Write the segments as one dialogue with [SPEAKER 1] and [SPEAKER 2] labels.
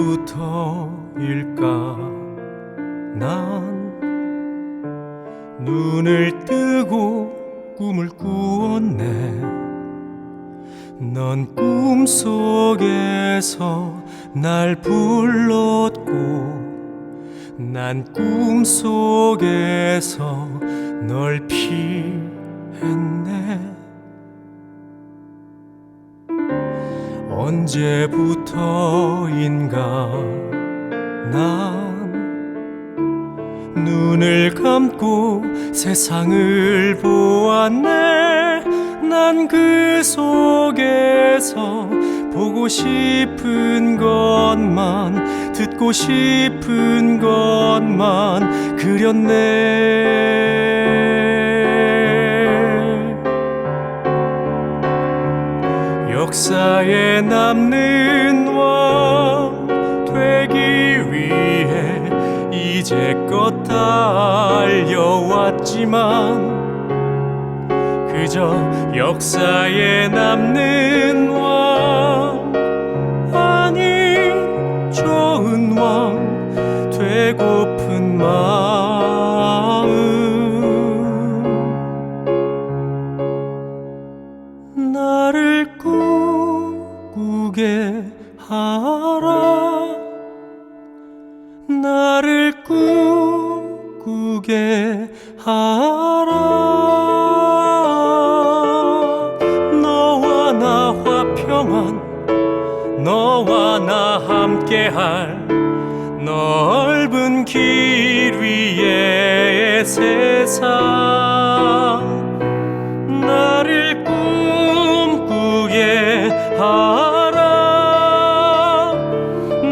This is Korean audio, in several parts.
[SPEAKER 1] 언제부터일까? 난 눈을 뜨고 꿈을 꾸었네. 넌 꿈속에서 날 불렀고 난 꿈속에서 널 피했네. 언제부터인가 난 눈을 감고 세상을 보았네. 난 그 속에서 보고 싶은 것만 듣 고 싶은 것만 그렸네. 역사에 남는 왕 되기 위해 이제껏 달려왔지만 그저 역사에 남는 되고픈 마음. 나를 꿈꾸게 하라. 나를 꿈꾸게 하라. 너와 나 화평한 너와 나 함께할 넓은 길 위의 세상. 나를 꿈꾸게 하라.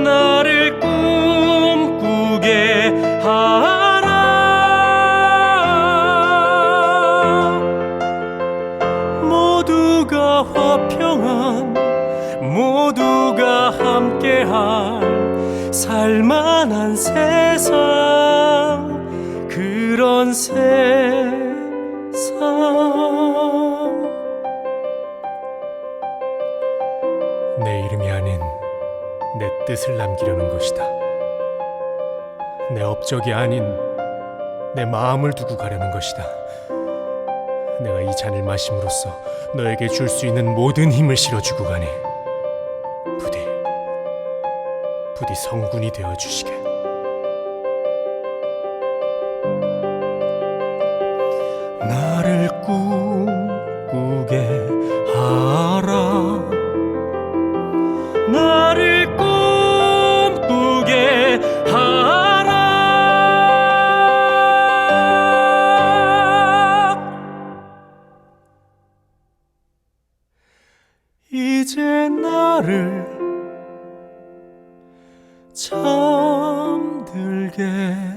[SPEAKER 1] 나를 꿈꾸게 하라. 모두가 화평한 모두가 함께할 살만한 세상 그런 세상 내 이름이 아닌 내 뜻을 남기려는 것이다. 내 업적이 아닌 내 마음을 두고 가려는 것이다. 내가 이 잔을 마심으로써 너에게 줄 수 있는 모든 힘을 실어주고 가니 부디 성군이 되어 주시게. 나를 꿈꾸게 하라. 나를 꿈꾸게 하라 이제 나를 알게.